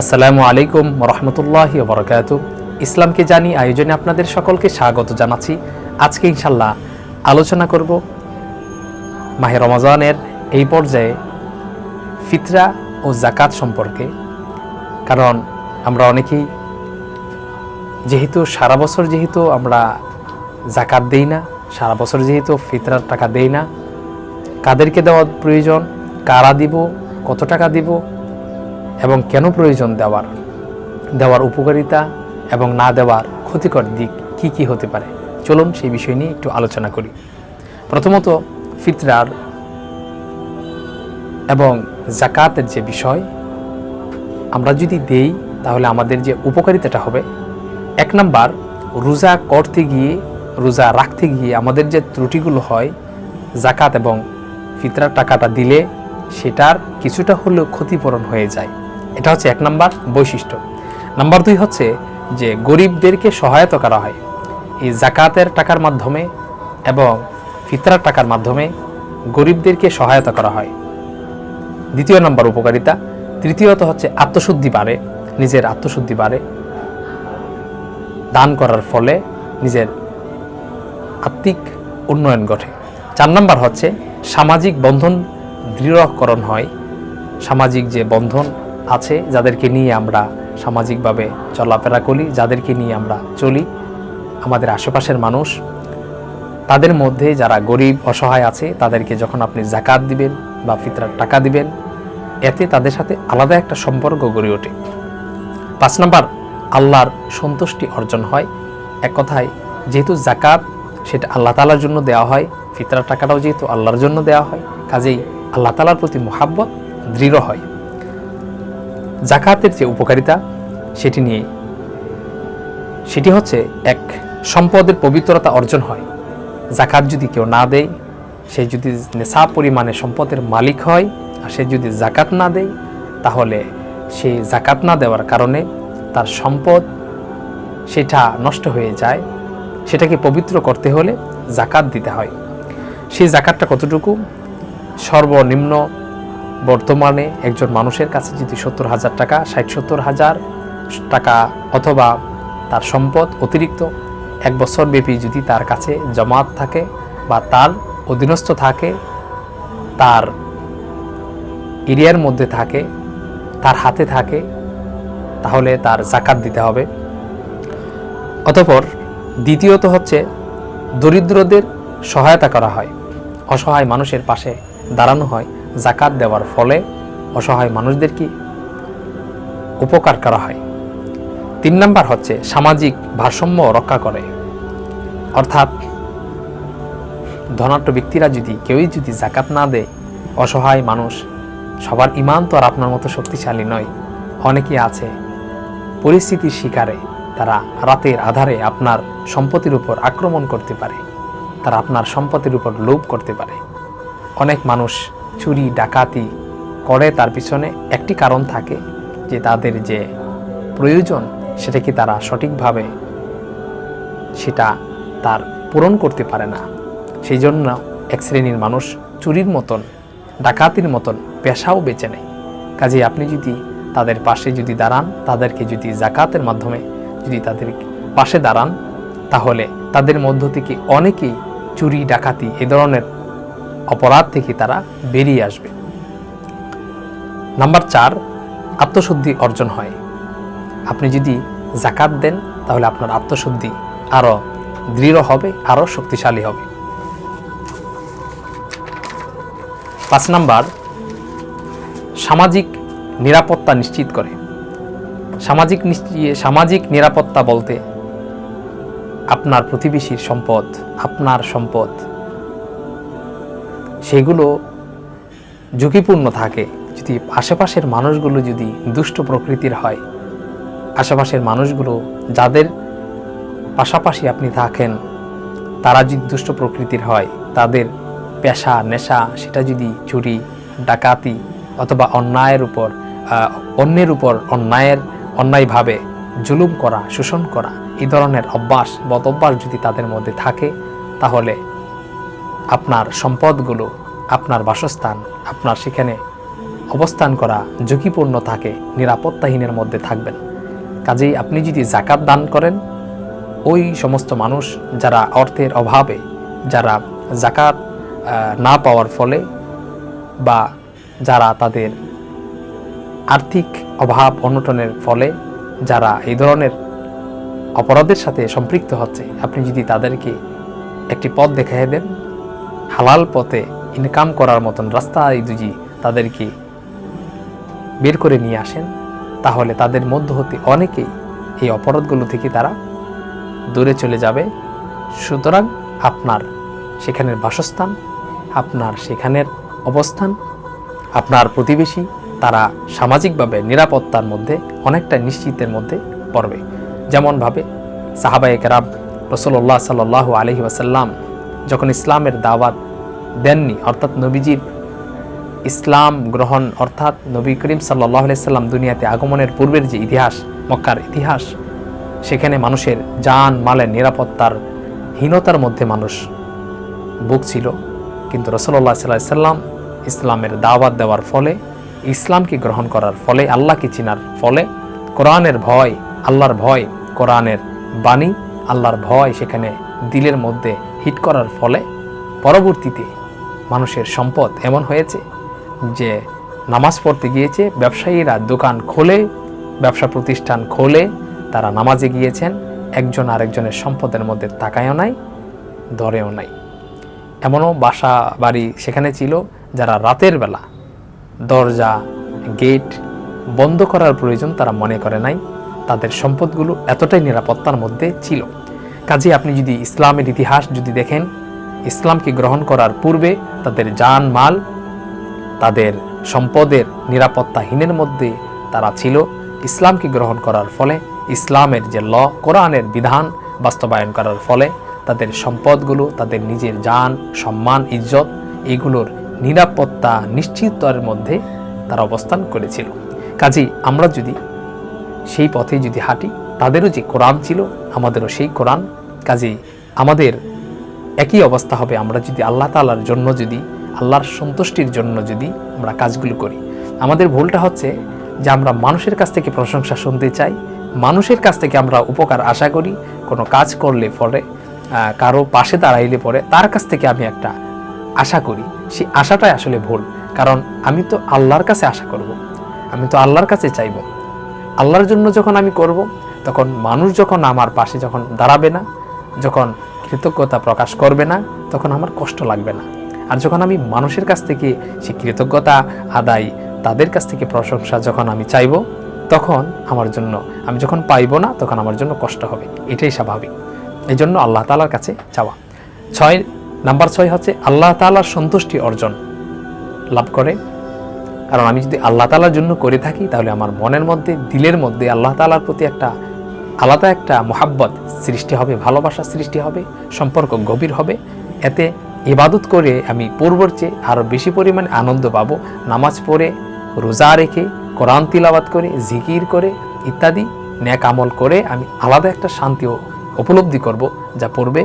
আসসালামু আলাইকুম রহমতুল্লাহি বরকাত ইসলামকে জানি আয়োজনে আপনাদের সকলকে স্বাগত জানাচ্ছি। আজকে ইনশাল্লাহ আলোচনা করব মাহে রমজানের এই পর্যায়ে ফিতরা ও জাকাত সম্পর্কে। কারণ আমরা অনেকেই যেহেতু সারা বছর যেহেতু আমরা জাকাত দেই না, সারা বছর যেহেতু ফিতরার টাকা দেই না, কাদেরকে দেওয়া প্রয়োজন, কারা দিব, কত টাকা দিব এবং কেন প্রয়োজন দেওয়ার? দেওয়ার উপকারিতা এবং না দেওয়ার ক্ষতিকর দিক কি কি হতে পারে? চলুন সেই বিষয় নিয়ে একটু আলোচনা করি। প্রথমত, ফিতরার এবং জাকাতের যে বিষয়, আমরা যদি দেই, তাহলে আমাদের যে উপকারিতাটা হবে। এক নাম্বার, রোজা করতে গিয়ে, রোজা রাখতে গিয়ে আমাদের যে ত্রুটিগুলো হয় জাকাত এবং ফিতরার টাকাটা দিলে সেটার কিছুটা হলেও ক্ষতিপূরণ হয়ে যায়। এটা হচ্ছে এক নাম্বার বৈশিষ্ট্য। নাম্বার দুই হচ্ছে যে গরিবদেরকে সহায়তা করা হয়। এই জাকাতের টাকার মাধ্যমে এবং ফিতরার টাকার মাধ্যমে গরিবদেরকে সহায়তা করা হয়। দ্বিতীয় নম্বর উপকারিতা। তৃতীয়ত হচ্ছে আত্মশুদ্ধি বাড়ে, নিজের আত্মশুদ্ধি বাড়ে। দান করার ফলে নিজের আত্মিক উন্নয়ন ঘটে। চার নম্বর হচ্ছে সামাজিক বন্ধন দৃঢ়করণ হয়। সামাজিক যে বন্ধন আছে, যাদেরকে নিয়ে আমরা সামাজিকভাবে চলাফেরা করি, যাদেরকে নিয়ে আমরা চলি, আমাদের আশেপাশের মানুষ, তাদের মধ্যে যারা গরিব, অসহায় আছে, তাদেরকে যখন আপনি জাকাত দিবেন বা ফিতরার টাকা দিবেন, এতে তাদের সাথে আলাদা একটা সম্পর্ক গড়ে ওঠে। পাঁচ নাম্বার, আল্লাহর সন্তুষ্টি অর্জন হয়। এক কথায়, যেহেতু জাকাত, সেটা আল্লাহ তালার জন্য দেওয়া হয়, ফিতরার টাকাটাও যেহেতু আল্লাহর জন্য দেওয়া হয়, কাজেই আল্লাহ তালার প্রতি মোহাব্বত দৃঢ় হয়। জাকাতের যে উপকারিতা, সেটি নিয়ে, সেটি হচ্ছে এক সম্পদের পবিত্রতা অর্জন হয়। জাকাত যদি কেউ না দেয়, সে যদি নেশা পরিমাণে সম্পদের মালিক হয়, আর সে যদি জাকাত না দেয়, তাহলে সে জাকাত না দেওয়ার কারণে তার সম্পদ সেটা নষ্ট হয়ে যায়। সেটাকে পবিত্র করতে হলে জাকাত দিতে হয়। সেই জাকাতটা কতটুকু? সর্বনিম্ন বর্তমানে একজন মানুষের কাছে যদি সত্তর হাজার টাকা, ষাট সত্তর হাজার টাকা অথবা তার সম্পদ অতিরিক্ত এক বছর ব্যাপী যদি তার কাছে জমাত থাকে বা তার অধীনস্থ থাকে, তার এরিয়ার মধ্যে থাকে, তার হাতে থাকে, তাহলে তার জাকাত দিতে হবে। অতপর দ্বিতীয়ত হচ্ছে দরিদ্রদের সহায়তা করা হয়। অসহায় মানুষের পাশে দাঁড়ানো হয়। জাকাত দেওয়ার ফলে অসহায় মানুষদের কি উপকার করা হয়? তিন নাম্বার হচ্ছে সামাজিক ভারসাম্য রক্ষা করে। অর্থাৎ ধনাঢ্য ব্যক্তিরা যদি কেউই যদি জাকাত না দেয়, অসহায় মানুষ সবার ইমান তো আর আপনার মতো শক্তিশালী নয়। অনেকেই আছে পরিস্থিতির শিকারে তারা রাতের আধারে আপনার সম্পত্তির উপর আক্রমণ করতে পারে, তারা আপনার সম্পত্তির উপর লোভ করতে পারে। অনেক মানুষ চুরি, ডাকাতি করে, তার পিছনে একটি কারণ থাকে যে তাদের যে প্রয়োজন সেটাকে তারা সঠিকভাবে সেটা তার পূরণ করতে পারে না। সেই জন্য এক শ্রেণির মানুষ চুরির মতন, ডাকাতির মতন পেশাও বেছে নেয়। কাজে আপনি যদি তাদের পাশে যদি দাঁড়ান, তাদেরকে যদি জাকাতের মাধ্যমে যদি তাদের পাশে দাঁড়ান, তাহলে তাদের মধ্য থেকে অনেকেই চুরি, ডাকাতি এ ধরনের অপরাধ থেকে তারা বেরিয়ে আসবে। নাম্বার চার, আত্মশুদ্ধি অর্জন হয়। আপনি যদি জাকাত দেন, তাহলে আপনার আত্মশুদ্ধি আরও দৃঢ় হবে আরও শক্তিশালী হবে। পাঁচ নাম্বার, সামাজিক নিরাপত্তা নিশ্চিত করে। সামাজিক সামাজিক নিরাপত্তা বলতে আপনার প্রতিবেশীর সম্পদ, আপনার সম্পদ। সেগুলো ঝুঁকিপূর্ণ থাকে। যদি আশেপাশের মানুষগুলো যদি দুষ্ট প্রকৃতির হয়, আশেপাশের মানুষগুলো যাদের পাশাপাশি আপনি থাকেন, তারা যদি দুষ্ট প্রকৃতির হয়, তাদের পেশা, নেশা, সেটা যদি চুরি, ডাকাতি অথবা অন্যায়ের উপর অন্যের উপর অন্যায়ের অন্যায়ভাবে জুলুম করা, শোষণ করা, এই ধরনের অভ্যাস, বদ অভ্যাস যদি তাদের মধ্যে থাকে, তাহলে আপনার সম্পদগুলো, আপনার বাসস্থান, আপনার সেখানে অবস্থান করা ঝুঁকিপূর্ণ থাকে, নিরাপত্তাহীনের মধ্যে থাকবেন। কাজেই আপনি যদি জাকাত দান করেন, ওই সমস্ত মানুষ যারা অর্থের অভাবে, যারা জাকাত না পাওয়ার ফলে বা যারা তাদের আর্থিক অভাব অনটনের ফলে যারা এই ধরনের অপরাধের সাথে সম্পৃক্ত হচ্ছে, আপনি যদি তাদেরকে একটি পথ দেখাই দেন হালাল পথে ইনকাম করার মতন রাস্তায় যদি তাদেরকে বের করে নিয়ে আসেন, তাহলে তাদের মধ্য হতে অনেকেই এই অপরাধগুলো থেকে তারা দূরে চলে যাবে। সুতরাং আপনার সেখানের বাসস্থান, আপনার সেখানের অবস্থান, আপনার প্রতিবেশী, তারা সামাজিকভাবে নিরাপত্তার মধ্যে অনেকটা নিশ্চিতের মধ্যে পড়বে। যেমনভাবে সাহাবায়ে কেরাম রসল্লাহ সাল্লাহ আলহি ওয়াসাল্লাম যখন ইসলামের দাওয়াত দেননি, অর্থাৎ নবীজির ইসলাম গ্রহণ, অর্থাৎ নবী করিম সাল্লাহ সাল্লাম দুনিয়াতে আগমনের পূর্বের যে ইতিহাস, মক্কার ইতিহাস, সেখানে মানুষের যান, মালের নিরাপত্তার হীনতার মধ্যে মানুষ ভুগছিল। কিন্তু রসল্লাহ সাল্লাহ সাল্লাম ইসলামের দাওয়াত দেওয়ার ফলে, ইসলামকে গ্রহণ করার ফলে, আল্লাহকে চিনার ফলে, কোরআনের ভয়, আল্লাহর ভয়, কোরআনের বাণী, আল্লাহর ভয় সেখানে দিলের মধ্যে হিট করার ফলে পরবর্তীতে মানুষের সম্পদ এমন হয়েছে যে নামাজ পড়তে গিয়েছে, ব্যবসায়ীরা দোকান খোলে, ব্যবসা প্রতিষ্ঠান খোলে, তারা নামাজে গিয়েছেন, একজন আরেকজনের সম্পদের মধ্যে তাকায়ও নাই, ধরেও নাই। এমনও বাসা বাড়ি সেখানে ছিল যারা রাতের বেলা দরজা, গেট বন্ধ করার প্রয়োজন তারা মনে করে নাই। তাদের সম্পদগুলো এতটাই নিরাপত্তার মধ্যে ছিল। কাজে আপনি যদি ইসলামের ইতিহাস যদি দেখেন, ইসলামকে গ্রহণ করার পূর্বে তাদের জান, মাল, তাদের সম্পদের নিরাপত্তাহীনের মধ্যে তারা ছিল। ইসলামকে গ্রহণ করার ফলে, ইসলামের যে ল, কোরআনের বিধান বাস্তবায়ন করার ফলে তাদের সম্পদগুলো, তাদের নিজের যান সম্মান, ইজ্জত এগুলোর নিরাপত্তা নিশ্চিততার মধ্যে তারা অবস্থান করেছিল। কাজেই আমরা যদি সেই পথে যদি হাঁটি, তাদেরও যে কোরআন ছিল, আমাদেরও সেই কোরআন কাজেই আমাদের একই অবস্থা হবে। আমরা যদি আল্লাহ তালার জন্য যদি, আল্লাহর সন্তুষ্টির জন্য যদি আমরা কাজগুলো করি। আমাদের ভুলটা হচ্ছে যে আমরা মানুষের কাছ থেকে প্রশংসা শুনতে চাই, মানুষের কাছ থেকে আমরা উপকার আশা করি, কোনো কাজ করলে পরে কারও পাশে দাঁড়াইলে পরে তার কাছ থেকে আমি একটা আশা করি। সেই আশাটাই আসলে ভুল। কারণ আমি তো আল্লাহর কাছে আশা করব। আমি তো আল্লাহর কাছে চাইব। আল্লাহর জন্য যখন আমি করব, তখন মানুষ যখন আমার পাশে যখন দাঁড়াবে না যখন কৃতজ্ঞতা প্রকাশ করবে না, তখন আমার কষ্ট লাগবে না। আর যখন আমি মানুষের কাছ থেকে সেই কৃতজ্ঞতা আদায়, তাদের কাছ থেকে প্রশংসা যখন আমি চাইব, তখন আমার জন্য, আমি যখন পাইব না, তখন আমার জন্য কষ্ট হবে। এটাই স্বাভাবিক। এই জন্য আল্লাহ তালার কাছে চাওয়া। ছয়, নাম্বার ছয় হচ্ছে আল্লাহ তালার সন্তুষ্টি অর্জন। লাভ করে। কারণ আমি যদি আল্লাহ তালার জন্য করে থাকি, তাহলে আমার মনের মধ্যে, দিলের মধ্যে আল্লাহ তালার প্রতি একটা আলাদা একটা মোহাব্বত সৃষ্টি হবে, ভালোবাসা সৃষ্টি হবে, সম্পর্ক গভীর হবে। এতে ইবাদত করে আমি পূর্বর চেয়ে আরও বেশি পরিমাণে আনন্দ পাবো। নামাজ পড়ে, রোজা রেখে, কোরআন তিলাবাত করে, জিকির করে ইত্যাদি ন্যাক আমল করে আমি আলাদা একটা শান্তি উপলব্ধি করব যা পূর্বে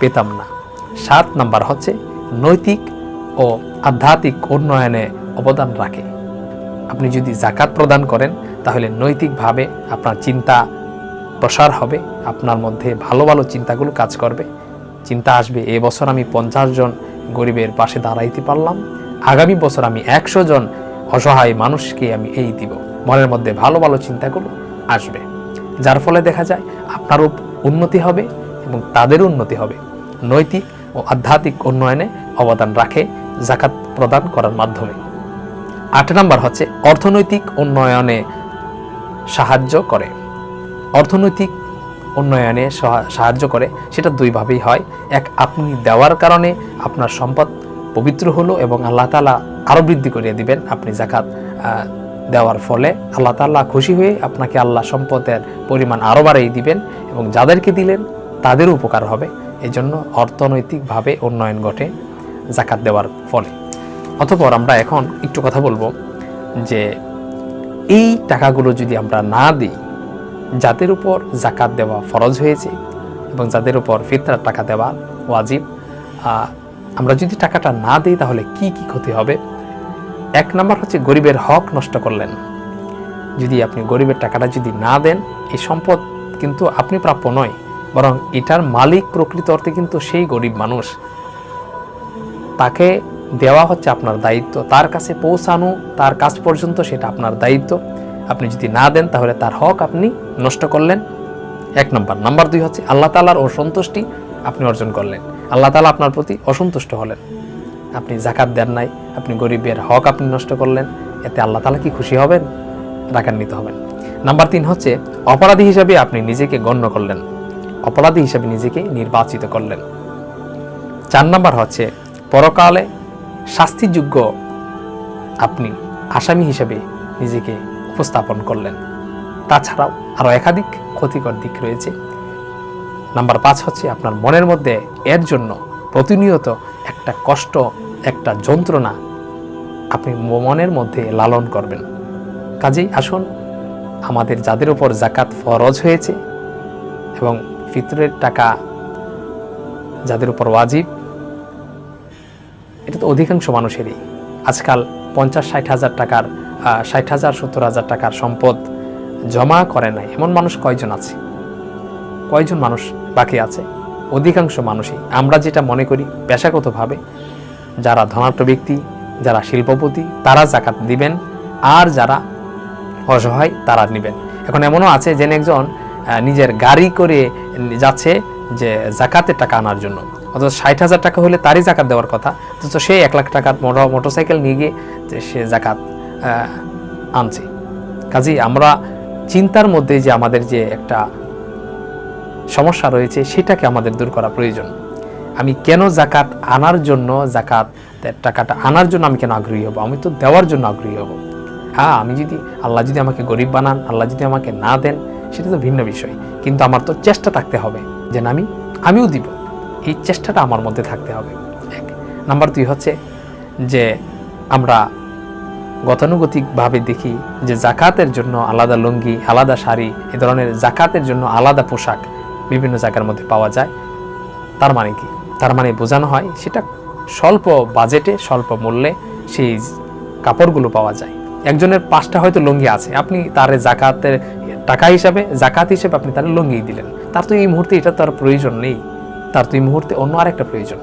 পেতাম না। সাত নাম্বার হচ্ছে নৈতিক ও আধ্যাত্মিক উন্নয়নে অবদান রাখে। আপনি যদি জাকাত প্রদান করেন, তাহলে নৈতিকভাবে আপনার চিন্তা প্রসার হবে, আপনার মধ্যে ভালো ভালো চিন্তাগুলো কাজ করবে। চিন্তা আসবে, এ বছর আমি পঞ্চাশ জন গরিবের পাশে দাঁড়াইতে পারলাম, আগামী বছর আমি একশো জন অসহায় মানুষকে আমি এই দিব। মনের মধ্যে ভালো ভালো চিন্তাগুলো আসবে। যার ফলে দেখা যায় আপনারও উন্নতি হবে এবং তাদেরও উন্নতি হবে। নৈতিক ও আধ্যাত্মিক উন্নয়নে অবদান রাখে, জাকাত প্রদান করার মাধ্যমে। আট নম্বর হচ্ছে, অর্থনৈতিক উন্নয়নে সাহায্য করে। অর্থনৈতিক উন্নয়নে সাহায্য করে, সেটা দুইভাবেই হয়। এক, আপনি দেওয়ার কারণে আপনার সম্পদ পবিত্র হলো এবং আল্লাহ তালা আরও বৃদ্ধি করিয়ে দিবেন। আপনি জাকাত দেওয়ার ফলে আল্লাহ তাআলা খুশি হয়ে আপনাকে আল্লাহ সম্পদের পরিমাণ আরও বাড়িয়ে দিবেন এবং যাদেরকে দিলেন তাদেরও উপকার হবে। এই জন্য অর্থনৈতিকভাবে উন্নয়ন ঘটে জাকাত দেওয়ার ফলে। অতপর আমরা এখন একটু কথা বলব যে এই টাকাগুলো যদি আমরা না দিই যাদের উপর জাকাত দেওয়া ফরজ হয়েছে এবং যাদের উপর ফিতরার টাকা দেওয়া ওয়াজিব আমরা যদি টাকাটা না দিই তাহলে কি কি ক্ষতি হবে? এক নাম্বার হচ্ছে গরিবের হক নষ্ট করলেন। যদি আপনি গরিবের টাকাটা যদি না দেন, এই সম্পদ কিন্তু আপনি প্রাপ্য নয়, বরং এটার মালিক প্রকৃত অর্থে কিন্তু সেই গরিব মানুষ। তাকে দেওয়া হচ্ছে আপনার দায়িত্ব, তার কাছে পৌঁছানো, তার কাজ পর্যন্ত সেটা আপনার দায়িত্ব। আপনি যদি না দেন, তাহলে তার হক আপনি নষ্ট করলেন। এক নম্বর। নাম্বার দুই হচ্ছে, আল্লাহ তালার অসন্তুষ্টি আপনি অর্জন করলেন। আল্লাহ তালা আপনার প্রতি অসন্তুষ্ট হলেন। আপনি জাকাত দেন নাই, আপনি গরিবের হক আপনি নষ্ট করলেন। এতে আল্লাহ তালা কি খুশি হবেন? রাগান্বিত হবেন। নাম্বার তিন হচ্ছে, অপরাধী হিসাবে আপনি নিজেকে গণ্য করলেন। অপরাধী হিসাবে নিজেকে নির্বাচিত করলেন। চার নাম্বার হচ্ছে, পরকালে শাস্তিযোগ্য আপনি আসামি হিসাবে নিজেকে উপস্থাপন করলেন। তাছাড়াও আরও একাধিক ক্ষতিকর দিক রয়েছে। নাম্বার পাঁচ হচ্ছে আপনার মনের মধ্যে এর জন্য প্রতিনিয়ত একটা কষ্ট, একটা যন্ত্রণা আপনি মনের মধ্যে লালন করবেন। কাজেই আসুন, আমাদের যাদের উপর জাকাত ফরজ হয়েছে এবং ফিতরের টাকা যাদের উপর ওয়াজিব, এটা তো অধিকাংশ মানুষেরই। আজকাল পঞ্চাশ ষাট হাজার টাকার ষাট হাজার, সত্তর হাজার টাকার সম্পদ জমা করে নাই। এমন মানুষ কয়জন আছে? কয়জন মানুষ বাকি আছে? অধিকাংশ মানুষই। আমরা যেটা মনে করি, পেশাগতভাবে যারা ধনাঢ্য ব্যক্তি, যারা শিল্পপতি, তারা জাকাত দিবেন, আর যারা অসহায়, তারা নেবেন। এখন এমনও আছে যেন একজন নিজের গাড়ি করে যাচ্ছে যে জাকাতের টাকা আনার জন্য। অথচ ষাট হাজার টাকা হলে তারই জাকাত দেওয়ার কথা। অথচ সে এক লাখ টাকার মোটর মোটরসাইকেল নিয়ে গিয়ে সে জাকাত আনছে। কাজেই আমরা চিন্তার মধ্যে যে আমাদের যে একটা সমস্যা রয়েছে, সেটাকে আমাদের দূর করা প্রয়োজন। আমি কেন জাকাত আনার জন্য জাকাত টাকাটা আনার জন্য আমি কেন আগ্রহী হব? আমি তো দেওয়ার জন্য আগ্রহী হব। হ্যাঁ আমি যদি, আল্লাহ যদি আমাকে গরিব বানান, আল্লাহ যদি আমাকে না দেন, সেটা তো ভিন্ন বিষয়। কিন্তু আমার তো চেষ্টা থাকতে হবে যে আমি, আমিও দিব। এই চেষ্টাটা আমার মধ্যে থাকতে হবে। এক। নাম্বার দুই হচ্ছে যে আমরা গতানুগতিকভাবে দেখি যে জাকাতের জন্য আলাদা লুঙ্গি, আলাদা শাড়ি, এ ধরনের জাকাতের জন্য আলাদা পোশাক বিভিন্ন জায়গার মধ্যে পাওয়া যায়। তার মানে কি? তার মানে বোঝানো হয় সেটা স্বল্প বাজেটে, স্বল্প মূল্যে সেই কাপড়গুলো পাওয়া যায়। একজনের পাঁচটা হয়তো লুঙ্গি আছে, আপনি তার জাকাতের টাকা হিসাবে, জাকাত হিসেবে আপনি তার লুঙ্গি দিলেন। তার তো এই মুহূর্তে এটা তার প্রয়োজন নেই। তার তো এই মুহূর্তে অন্য আরেকটা প্রয়োজন।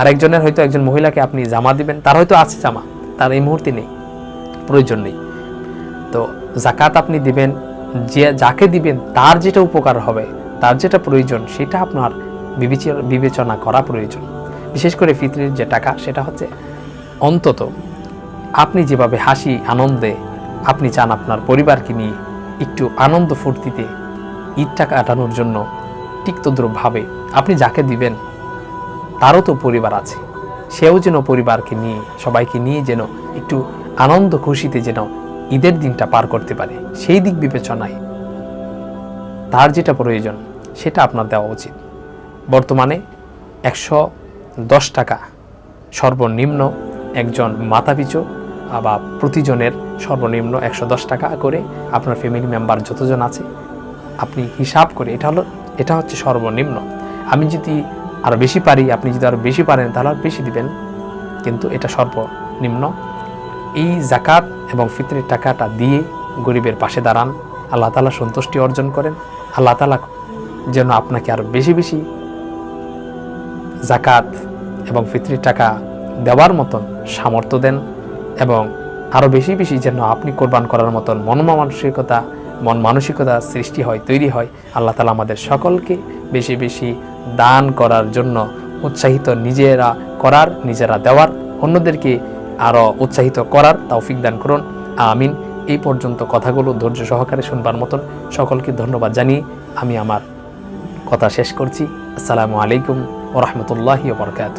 আরেকজনের হয়তো একজন মহিলাকে আপনি জামা দিবেন, তার হয়তো আছে জামা, তার এই মুহূর্তে নেই। প্রয়োজন নেই। তো জাকাত আপনি দিবেন, যে যাকে দিবেন, তার যেটা উপকার হবে, তার যেটা প্রয়োজন, সেটা আপনার বিবেচনা করা প্রয়োজন। বিশেষ করে ফিতরির যে টাকা, সেটা হচ্ছে অন্তত আপনি যেভাবে হাসি, আনন্দে আপনি চান আপনার পরিবারকে নিয়ে একটু আনন্দ ফুর্তিতে ঈদটা কাটানোর জন্য তিক্তদ্রুপভাবে আপনি যাকে দিবেন, তারও তো পরিবার আছে। সেও যেন পরিবারকে নিয়ে, সবাইকে নিয়ে যেন একটু আনন্দ খুশিতে যেন ঈদের দিনটা পার করতে পারে, সেই দিক বিবেচনায় তার যেটা প্রয়োজন, সেটা আপনার দেওয়া উচিত। বর্তমানে একশো দশ টাকা সর্বনিম্ন একজন মাথাপিছু বা প্রতিজনের সর্বনিম্ন একশো দশ টাকা করে আপনার ফ্যামিলি মেম্বার যতজন আছে, আপনি হিসাব করে এটা হলো, এটা হচ্ছে সর্বনিম্ন। আমি যদি আরও বেশি পারি, আপনি যদি আরও বেশি পারেন, তাহলে আর বেশি দিবেন, কিন্তু এটা সর্বনিম্ন এই জাকাত এবং ফিতরের টাকাটা দিয়ে গরিবের পাশে দাঁড়ান। আল্লাহ তালা সন্তুষ্টি অর্জন করেন। আল্লাহ তালা যেন আপনাকে আরও বেশি বেশি জাকাত এবং ফিতরির টাকা দেওয়ার মতন সামর্থ্য দেন এবং আরও বেশি বেশি যেন আপনি কোরবান করার মতন মন মানসিকতা মন মানসিকতা সৃষ্টি হয়, তৈরি হয়। আল্লাহ তালা আমাদের সকলকে বেশি বেশি দান করার জন্য উৎসাহিত নিজেরা করার, নিজেরা দেওয়ার। অন্যদেরকে আরও উৎসাহিত করার তৌফিক দান করুন। আমিন। এই পর্যন্ত কথাগুলো ধৈর্য সহকারে শুনবার মতন সকলকে ধন্যবাদ জানিয়ে আমি আমার কথা শেষ করছি। আসসালামু আলাইকুম ও রহমতুল্লাহি বরকাত